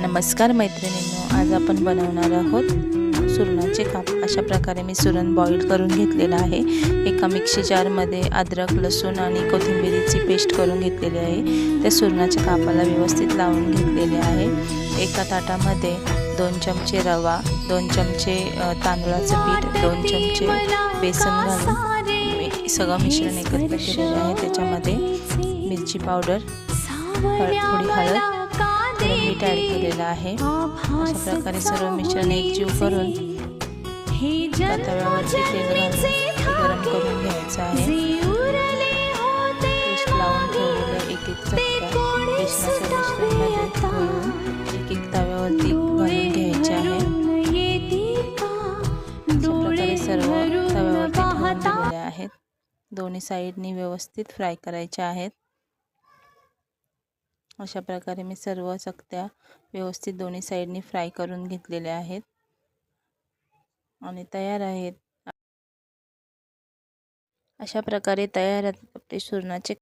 नमस्कार मैत्रिणींनो आज आपण बनवणार आहोत सुरणाचे काप. अशा प्रकारे मी सुरण बॉईल करून घेतलेलं आहे. एका मिक्सी जारमध्ये अद्रक लसूण आणि कोथिंबिरीची पेस्ट करून घेतलेली आहे. त्या सुरणाच्या कापाला व्यवस्थित लावून घेतलेले आहे. एका ताटामध्ये दोन चमचे रवा दोन चमचे तांदळाचं पीठ दोन चमचे बेसन घालून सगळं मिश्रण एकत्र केलेलं आहे. त्याच्यामध्ये मिरची पावडर थोडी हळद ॲड केलेलं आहे. अशा प्रकारे सर्व मिश्रण एकजीव करून तव्यावरती तेल गरम करून घ्यायचं आहे. पेस्ट लावून ठेवलेल्या एक एक चमचा बेसनाच्या मिश्रणमध्ये एक एक तव्यावरती घालून घ्यायचे आहे. सर्व तव्यावरती आहेत. दोन्ही साईडनी व्यवस्थित फ्राय करायचे आहेत. अशा प्रकारे मी सर्व चकत्या व्यवस्थित दोन्ही साईडनी फ्राय करून घेतलेल्या आहेत. आणि तयार आहेत. अशा प्रकारे तयार आहेत आपले सुरणाचे